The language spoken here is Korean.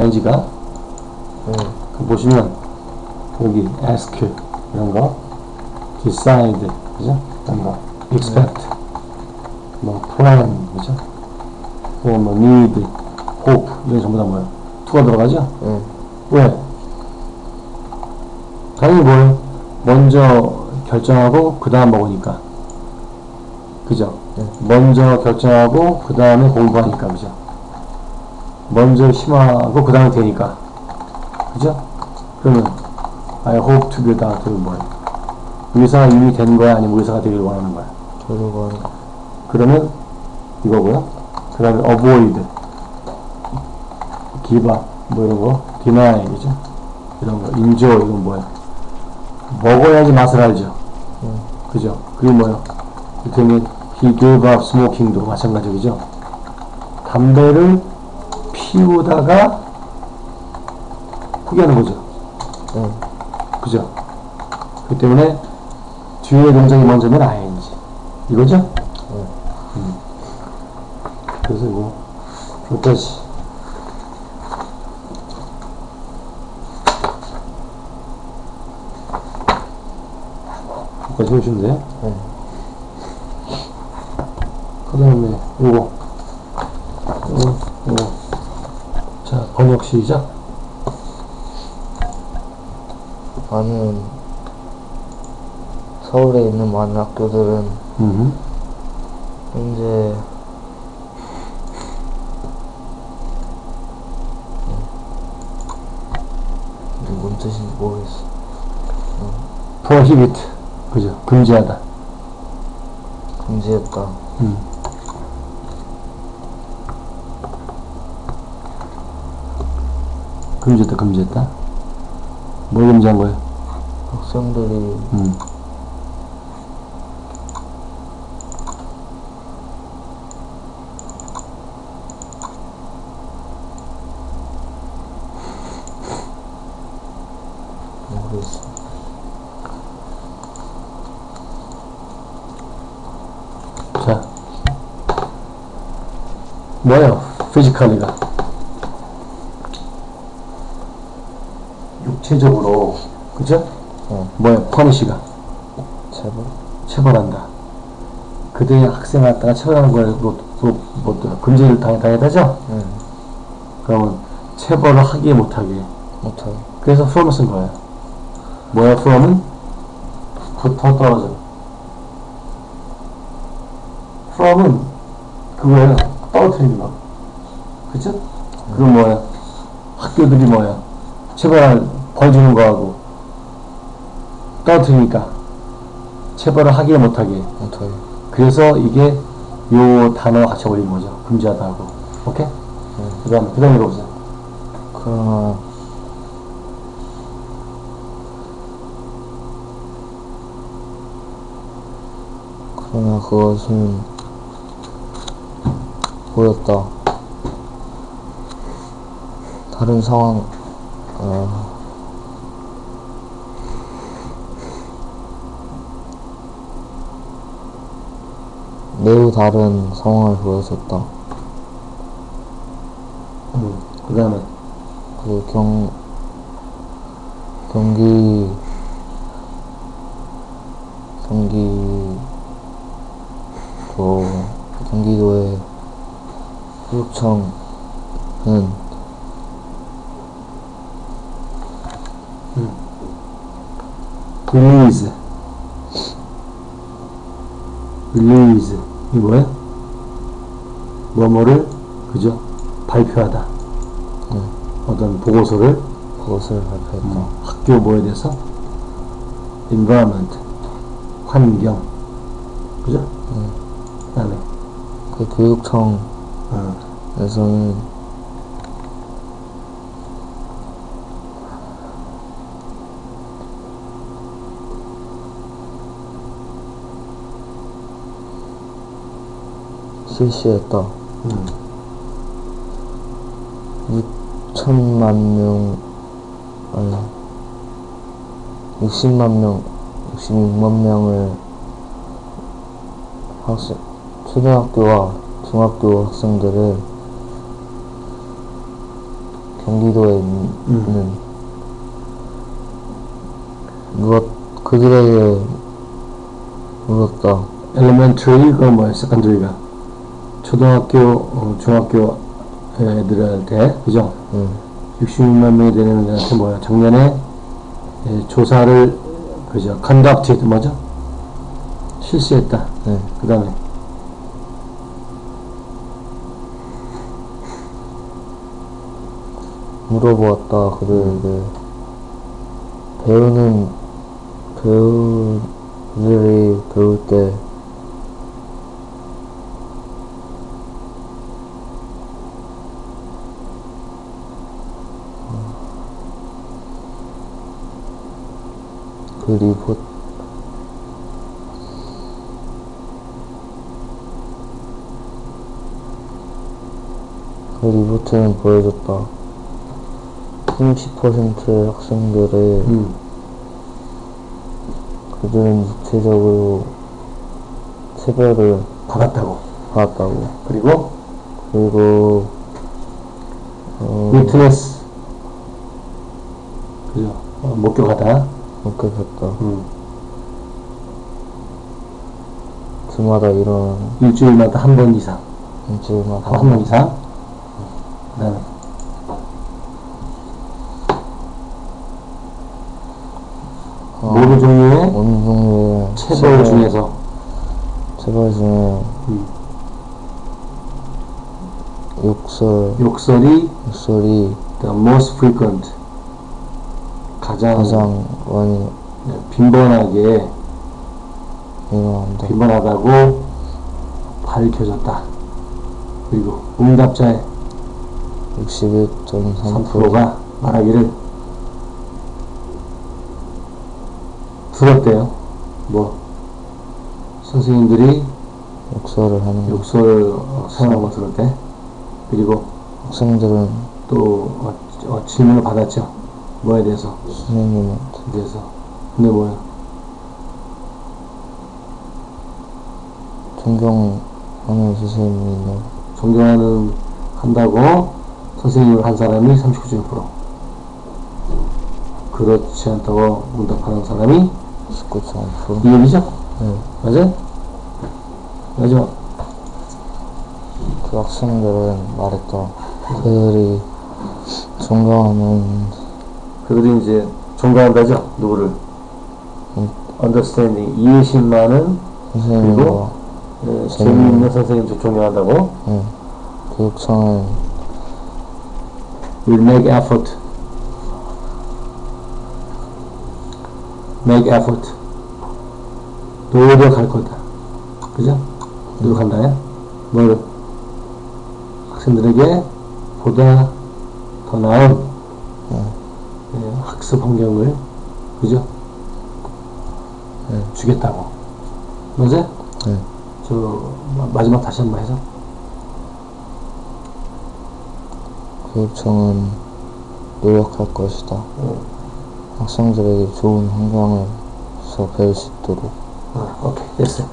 ing가 네. 그 보시면 여기 ask 이런 거 decide 그죠? 이런 거 expect 뭐 plan 그죠? 또뭐 need hope 이런 전부 다 뭐예요? to가 들어가죠? 네. 왜? 당연히 뭐예요? 먼저 결정하고 그 다음 먹으니까 그죠? 네. 먼저 결정하고 그 다음에 공부하니까 그죠? 먼저 희망하고 그 다음에 되니까 그죠? 그러면 I hope to be 다 되면 뭐예요? 의사가 이미 된 거야 아니면 의사가 되길 원하는 거야? 저도 가 그러면 이거고요. 그 다음에 avoid, give up, 뭐 이런 거, deny, 그죠? 이런 거, enjoy, 이건 뭐야? 먹어야지 맛을 알죠? 음. 그죠? 그게 뭐예요? 이를테면 he gave up smoking도 마찬가지죠? 담배를 피우다가 포기하는 거죠. 네. 그죠? 그 때문에 뒤에 동작이 먼저면 ing. 이거죠? 음. 그래서 뭐, 여기까지. 여기까지 해주시면 돼요. 네. 그 다음에. 요거, 요거. 자, 번역 시작. 많은 서울에 있는 많은 학교들은 음. 현재 이게 뭔 뜻인지 모르겠어. prohibit. 그죠? 금지하다. 금지했다. 음. 금지했다, 금지했다. 뭘 금지한 거예요? 학생들이 음. 모르겠어. 자. 뭐예요? 피지컬리가. 육체적으로, 그죠? 어, 뭐예요? 퍼니시가. 제발. 체벌한다. 그대의 학생 갖다가 체벌하는 거에 뭐, 뭐, 뭐, 금지를 당, 당했다죠? 응. 그러면 체벌을 하게 못하게. 못하게. 그래서 from을 쓴 거예요. 뭐야, from은? 부터 떨어져. from은 그거예요. 떨어뜨리는 거. 그죠? 그건 뭐야? 학교들이 뭐야? 체벌할, 벌 주는 거하고 떨어뜨리니까 체벌을 하게 못하게. 못하게. 그래서 이게 요 단어 같이 어울린 거죠. 금지하다 하고. 오케이? 그 다음에, 그 다음에 읽어보세요. 그러나 그러나 그것은 보였다. 다른 상황, 어, 매우 다른 상황을 보였었다. 음, 그 다음에, 그 경, 경기, 경기, 도, 경기도의 교육청은 release. release. 이 뭐야? 뭐뭐를, 그죠? 발표하다. 네. 어떤 보고서를 그것을 발표했다. 학교 뭐에 대해서? environment. 환경. 그죠? 네. 그 다음에, 그 교육청에서는 어, 실시했다. 음, 6천만 명, 아니, 60만 명, 66만 명을 학생, 초등학교와 중학교 학생들을 경기도에 있는 무엇 그들에게 물었다. elementary 그 뭐야 secondary가 초등학교 어, 중학교 애들한테 그죠? 응. 66만 명이 되는 애한테 뭐야 작년에 예, 조사를 그죠 conducted 뭐죠? 실시했다. 네. 그 다음에 물어보았다. 그들에게 배우는 배우들이 배울 때 그 리포 그 리포트는 보여줬다. 30%의 학생들의 음, 그들은 육체적으로 체벌을 받았다고. 받았다고. 그리고 그리고 어, witness 그죠? 어, 목격하다. 목격했다. 음, 주마다 일어나는 일주일마다 한 번 이상. 일주일마다 한 번 이상. 그다음에 어, 모든 종류의 어느 종류의 체벌 중에서 체벌 중에 음, 욕설 욕설이 욕설이 the most frequent 가장, 가장 많이 빈번하게 일어난다. 빈번하다고 밝혀졌다. 그리고 응답자의 61.3% 3%가 말하기를 들었대요. 뭐 선생님들이 욕설을 하는 것. 욕설을 어, 사용한 거 들었대. 그리고 학생들은 또 어, 어, 질문을 받았죠. 뭐에 대해서 선생님한테 대해서. 근데 뭐야? 존경하는 선생님이나 존경하는 한다고 선생님을 한 사람이 39.6% 그렇지 않다고 응답하는 사람이 19.5%. 이 얘기죠? 네. 맞아요? 마지막 그 학생들은 말했다. 그들이 존경하는 그들이 이제 존경한다죠? 누구를? 음. understanding 이해심 많은 선생님과 예, 재미있는 선생님 존경한다고 네. 교육청은 will make effort make effort 노력할 거다 그죠? 노력한다요? 뭘 학생들에게 보다 더 나은 예, 학습 환경을 그죠? 네. 주겠다고 맞아요? 네. 저 마- 마지막 다시 한 번 해서 교육청은 노력할 것이다. 어, 학생들에게 좋은 환경에서 배울 수 있도록 어, 오케이 됐어요